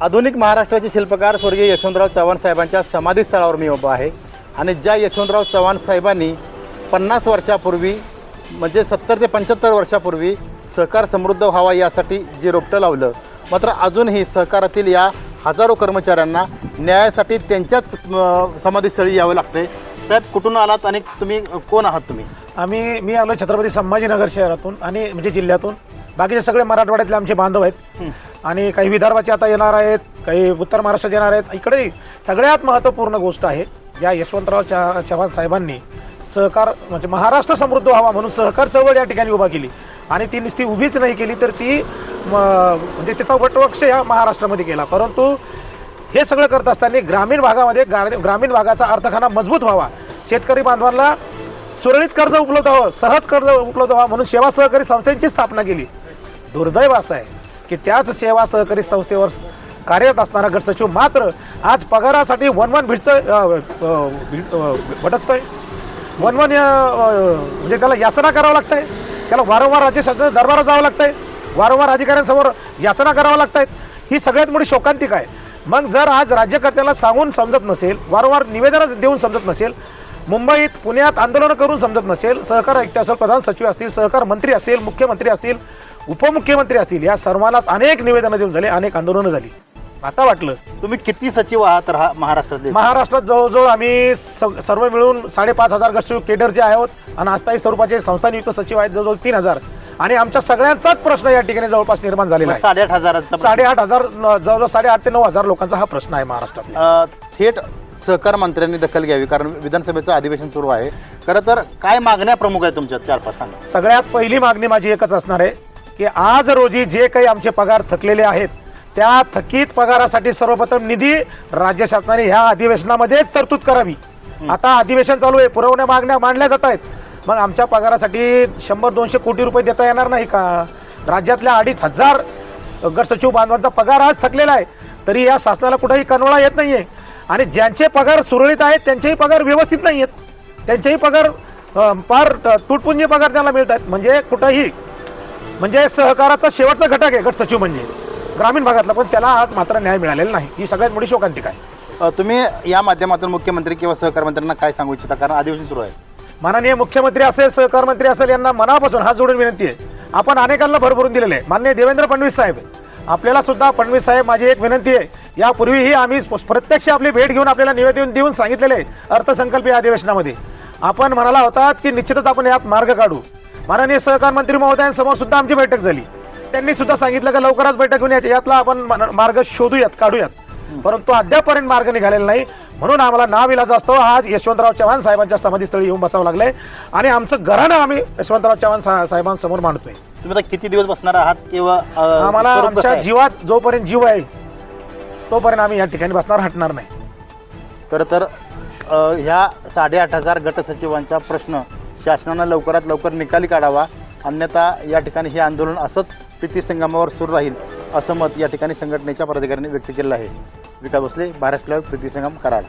आधुनिक महाराष्ट्राचे शिल्पकार स्वर्गीय यशवंतराव चव्हाण साहेबांच्या समाधीस्थळावर मी उभा आहे. आणि ज्या यशवंतराव चव्हाण साहेबांनी पन्नास वर्षापूर्वी म्हणजे सत्तर ते पंच्याहत्तर वर्षापूर्वी सहकार समृद्ध व्हावा यासाठी जे रोपटं लावलं मात्र अजूनही सहकारातील या हजारो कर्मचाऱ्यांना न्यायासाठी त्यांच्याच समाधीस्थळी यावं लागते साहेब कुठून आलात आणि तुम्ही कोण आहात तुम्ही? आम्ही मी आलो छत्रपती संभाजीनगर शहरातून आणि म्हणजे जिल्ह्यातून. बाकीचे सगळे मराठवाड्यातले आमचे बांधव आहेत. आणि काही विदर्भाचे आता येणार आहेत काही उत्तर महाराष्ट्रात येणार आहेत. इकडे सगळ्यात महत्त्वपूर्ण गोष्ट आहे या यशवंतराव चा चव्हाण साहेबांनी सहकार म्हणजे महाराष्ट्र समृद्ध व्हावा म्हणून सहकार चळवळ या ठिकाणी उभा केली. आणि ती नुसती उभीच नाही केली तर ती म्हणजे त्याचा वटवृक्ष या महाराष्ट्रामध्ये केला. परंतु हे सगळं करत असताना ग्रामीण भागामध्ये ग्रा- ग्रामीण भागाचा अर्थखाना मजबूत व्हावा. शेतकरी बांधवांना सुरळीत कर्ज उपलब्ध व्हावं सहज कर्ज उपलब्ध व्हावं म्हणून सेवा सहकारी संस्थेची स्थापना केली. दुर्दैव असं आहे की त्याच सेवा सहकारी संस्थेवर कार्यरत असणारा गट सचिव मात्र आज पगारासाठी वन वन भिडतोय भटकतोय वन वन म्हणजे त्याला याचना करावं लागतंय. त्याला वारंवार राज्य शासनाच्या दरबारात जावं लागतंय. वारंवार अधिकाऱ्यांसमोर याचना करावं लागतायत ही सगळ्यात मोठी शोकांतिका आहे. मग जर आज राज्यकर्त्याला सांगून समजत नसेल वारंवार निवेदनच देऊन समजत नसेल मुंबईत पुण्यात आंदोलनं करून समजत नसेल सहकार आयुक्त असेल प्रधान सचिव असतील सहकार मंत्री असतील मुख्यमंत्री असतील उपमुख्यमंत्री असतील या सर्वांनाच अनेक निवेदनं देऊन झाले अनेक आंदोलनं झाली. आता वाटलं तुम्ही किती सचिव आहात तर हा महाराष्ट्रात महाराष्ट्रात जवळजवळ आम्ही सर्व मिळून साडेपाच हजार गटसचिव केडरचे आहोत आणि अस्थायी स्वरूपाचे संस्थानियुक्त सचिव आहेत जवळजवळ तीन हजार. आणि आमच्या सगळ्यांचाच प्रश्न या ठिकाणी जवळपास निर्माण झालेला आहे. साडेआठ हजाराचा साडेआठ हजार जवळजवळ साडेआठ ते नऊ हजार लोकांचा हा प्रश्न आहे महाराष्ट्रात थेट सहकार मंत्र्यांनी दखल घ्यावी कारण विधानसभेचं अधिवेशन सुरू आहे. खरं तर काय मागण्या प्रमुख आहेत तुमच्या चार पाच सांगा. सगळ्यात पहिली मागणी माझी एकच असणार आहे की आज रोजी जे काही आमचे पगार थकलेले आहेत त्या थकीत पगारासाठी सर्वप्रथम निधी राज्य शासनाने ह्या अधिवेशनामध्येच तरतूद करावी. आता अधिवेशन चालू आहे पुरवण्या मागण्या मांडल्या जात आहेत. मग आमच्या पगारासाठी शंभर दोनशे कोटी रुपये देता येणार नाही का? राज्यातल्या अडीच हजार गट सचिव बांधवांचा पगार आज थकलेला आहे. तरी या शासनाला कुठेही कनवळा येत नाहीये. आणि ज्यांचे पगार सुरळीत आहेत त्यांचेही पगार व्यवस्थित नाही आहेत. त्यांचेही पगार फार तुटपुंजी पगार त्यांना मिळत आहेत म्हणजे कुठंही म्हणजे सहकाराचा शेवटचा घटक आहे गट सचिव म्हणजे. ग्रामीण भागातला पण त्याला आज मात्र न्याय मिळालेला नाही. ही सगळ्यात मोठी शोकांतिका आहे. तुम्ही या माध्यमातून मुख्यमंत्री किंवा सहकार मंत्र्यांना काय सांगू इच्छिता? कारण अधिवेशन सुरू आहे. माननीय मुख्यमंत्री असेल सहकार मंत्री असेल यांना मनापासून हात जोडून विनंती आहे. आपण अनेकांना भरभरून दिलेले आहे. माननीय देवेंद्र फडणवीस साहेब आपल्याला सुद्धा फडणवीस साहेब माझी एक विनंती आहे. यापूर्वीही आम्ही प्रत्यक्ष आपली भेट घेऊन आपल्याला निवेदन देऊन सांगितलेले आहे अर्थसंकल्पीय अधिवेशनामध्ये. आपण म्हणाला होतात की निश्चितच आपण यात मार्ग काढू. माननीय सहकार मंत्री महोदयांसमोर सुद्धा आमची बैठक झाली. त्यांनी सुद्धा सांगितलं की लवकरच बैठक घेऊन यायची. यातला आपण मार्ग शोधूयात काढूयात. परंतु अद्यापर्यंत मार्ग निघालेला नाही. म्हणून आम्हाला नाव इलाज असतो. आज यशवंतराव चव्हाण साहेबांच्या समाधीस्थळी येऊन बसावं लागलंय. आणि आमचं घराणं आम्ही यशवंतराव चव्हाण सा- साहेबांसमोर मांडतोय. तुम्ही आता किती दिवस बसणार आहात किंवा अ, आम्हाला स्वरूप कसं आमच्या आहे? जीवात जोपर्यंत जीव आहे तोपर्यंत आम्ही या ठिकाणी बसणार हटणार नाही. खरं तर अ, ह्या साडेआठ हजार गट सचिवांचा प्रश्न शासनानं लवकरात लवकर निकाली काढावा. अन्यथा या ठिकाणी हे आंदोलन असंच प्रीती संगमावर सुरू राहील असं मत या ठिकाणी संघटनेच्या पदाधिकाऱ्यांनी व्यक्त केलं आहे. विकास भोसले महाराष्ट्र लाईव्ह प्रीती संगम कराड.